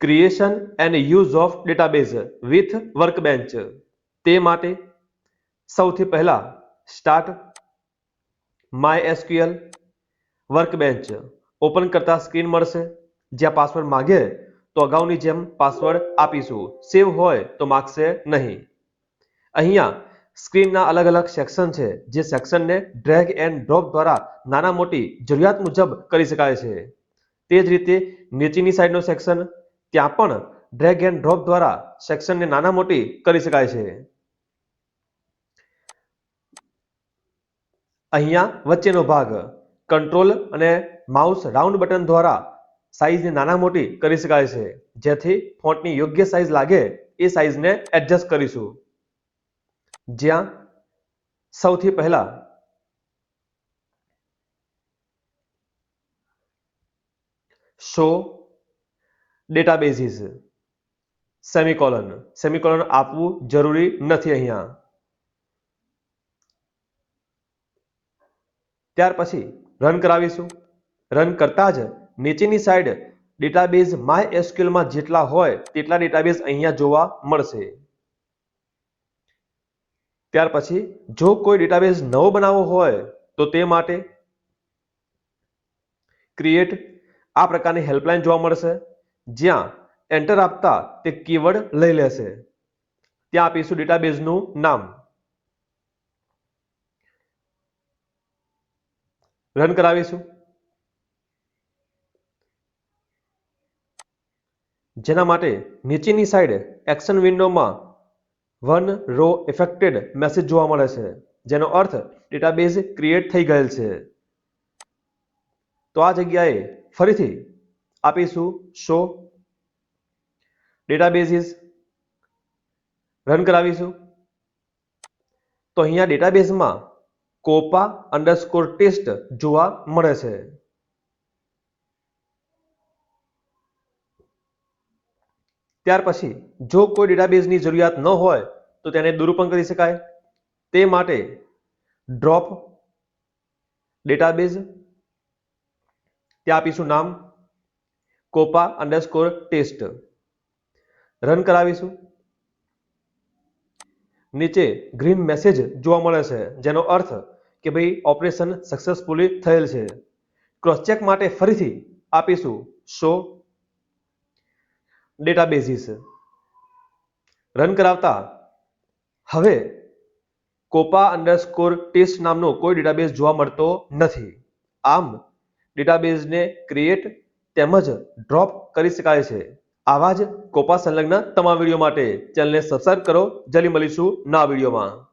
Creation and use of database with workbench તે માટે સૌથી પહેલા start MySQL workbench open કરતા સ્ક્રીન મળશે. જ્યાં પાસવર્ડ માગે તો અગાઉની જેમ પાસવર્ડ આપીશું. સેવ હોય તો માગશે નહીં. અહીંયા સ્ક્રીનના અલગ અલગ સેક્શન છે, જે સેક્શનને ડ્રેગ એન્ડ ડ્રોપ દ્વારા નાના મોટી જરૂરિયાત મુજબ કરી શકાય છે. તે જ રીતે નીચેની સાઈડનો સેક્શન ત્યાં પણ ડ્રેગ એન્ડ ડ્રોપ દ્વારા સેક્શનને નાના મોટી કરી શકાય છે. અહીંયા વચ્ચેનો ભાગ કંટ્રોલ અને માઉસ રાઉન્ડ બટન દ્વારા સાઈઝને નાના મોટી કરી શકાય છે. જેથી ફોન્ટની યોગ્ય સાઈઝ લાગે એ સાઈઝને એડજસ્ટ કરીશું. જ્યાં સૌથી પહેલા શો ડેટાબેઝીસ સેમિકોલન. સેમિકોલન આપવું જરૂરી નથી અહીંયા. ત્યાર પછી રન કરાવીશું. રન કરતા જ નીચેની સાઈડ ડેટાબેઝ માય એસક્યુએલમાં જેટલા હોય તેટલા ડેટાબેઝ અહીંયા જોવા મળશે. ત્યાર પછી જો કોઈ ડેટાબેઝ નવો બનાવવો હોય તો તે માટે ક્રિએટ આ પ્રકારની હેલ્પલાઇન જોવા મળશે. જ્યાં એન્ટર આપતા તે કીવર્ડ લઈ લેશે. ત્યાં આપીશું ડેટાબેઝનું નામ. રન કરાવીશું. જેના માટે નીચેની સાઈડ એક્શન વિન્ડોમાં વન રો ઇફેક્ટેડ મેસેજ જોવા મળે છે, જેનો અર્થ ડેટાબેઝ ક્રિએટ થઈ ગયેલ છે. તો આ જગ્યાએ ફરીથી આપીશું. શો ડેટાબેઝીસ રન કરાવીશું. તો અહીંયા ડેટાબેઝમાં કોપા અંડરસ્કોર ટેસ્ટ જોવા મળે છે. ત્યાર પછી, જો કોઈ ડેટાબેઝની જરૂરિયાત ન હોય, તો તેને દૂર પણ કરી શકાય. તે માટે ડ્રોપ ડેટાબેઝ ત્યાં આપીશું નામ. કોપા અંડરસ્કોર ટેસ્ટ રન કરાવીશું. નીચે ગ્રીન મેસેજ જોવા મળે છે, જેનો અર્થ કે ભાઈ ઓપરેશન સક્સેસફુલી થયેલ છે. ક્રોસ ચેક માટે ફરીથી આપીશું શો ડેટાબેઝીસ રન કરાવતા હવે કોપા અંડરસ્કોર ટેસ્ટ નામનો કોઈ ડેટાબેઝ જોવા મળતો નથી. આમ ડેટાબેઝને ક્રિએટ તેમજ ડ્રોપ કરી શકાય છે. આવા જ કોપા સંલગ્ન તમામ વીડિયો માટે ચેનલને સબસ્ક્રાઇબ કરો. જલ્દી મળીશું ના વિડીયોમાં.